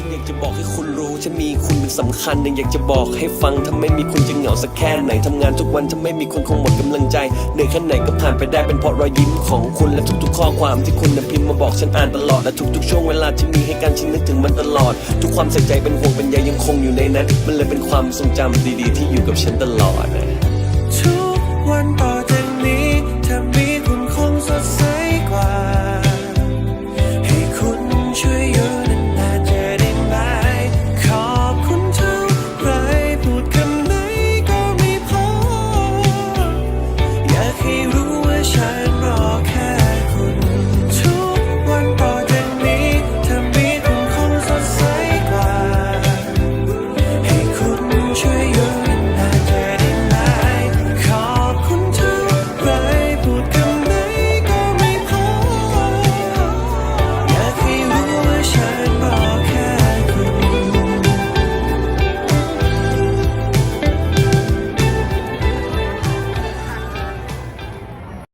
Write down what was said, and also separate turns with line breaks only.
ฉันอยากจะบอกให้คุณรู้ฉันมีคุณเป็นสำคัญยังอยากจะบอกให้ฟังถ้าไม่มีคุณจะเหงาสักแค่ไหนทำงานทุกวันถ้าไม่มีคุณคงหมดกำลังใจเหนื่อยแค่ไหนก็ผ่านไปได้เป็นเพราะรอยยิ้มของคุณและทุกๆ ข้อความที่คุณนำพิมพ์มาบอกฉันอ่านตลอดและทุกๆ ช่วงเวลาที่มีให้กันฉันนึกถึงมันตลอด ทุกความใส่ใจเป็นห่วงเป็นใยยังคงอยู่ในนั้น มันเลยเป็นความทรงจำดีๆ ที่อยู่กับฉันตลอดนะ